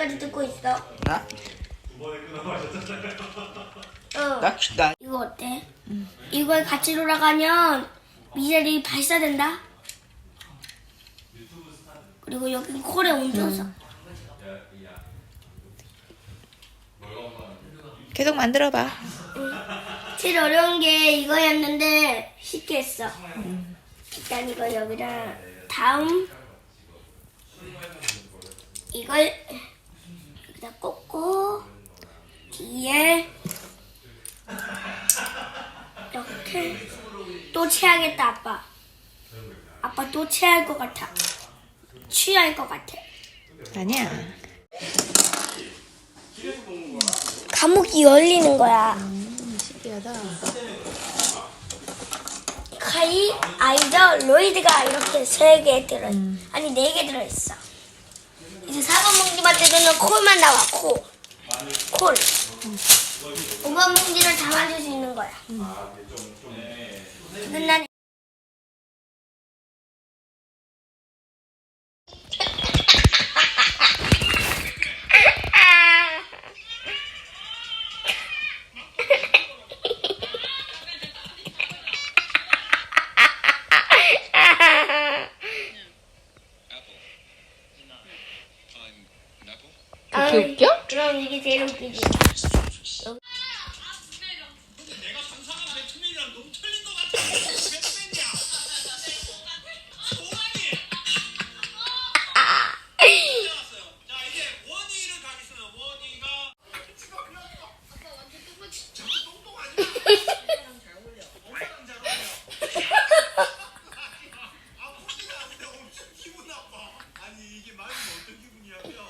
언제까지 듣고 있어? 나? 어. 나, 나 이거 어때? 이걸 같이 돌아가면 미사일이 발사된다. 그리고 여기 콜에 옮겨서 계속 만들어봐. 제일 어려운 게 이거였는데 쉽게 했어. 일단 이거 여기다 다음 이걸 여기다 꽂고 뒤에 이렇게 또 채야겠다 아빠. 아빠 또 채할 것 같아. 취할 것 같아. 아니야. 감옥이 열리는 거야. 신기하다. 카이, 아이더, 로이드가 이렇게 세 개 들어, 아니 네 개 들어 있어. 이제 사과 뭉지만 뜯으면 콜만 나와 콜, 콜. 오만 뭉지를 담아줄 수 있는 거야. 근데 난 이렇게 웃겨? 그럼 이게 제일 웃기지. 아, 아니 이게 말이 어떤 기분이야?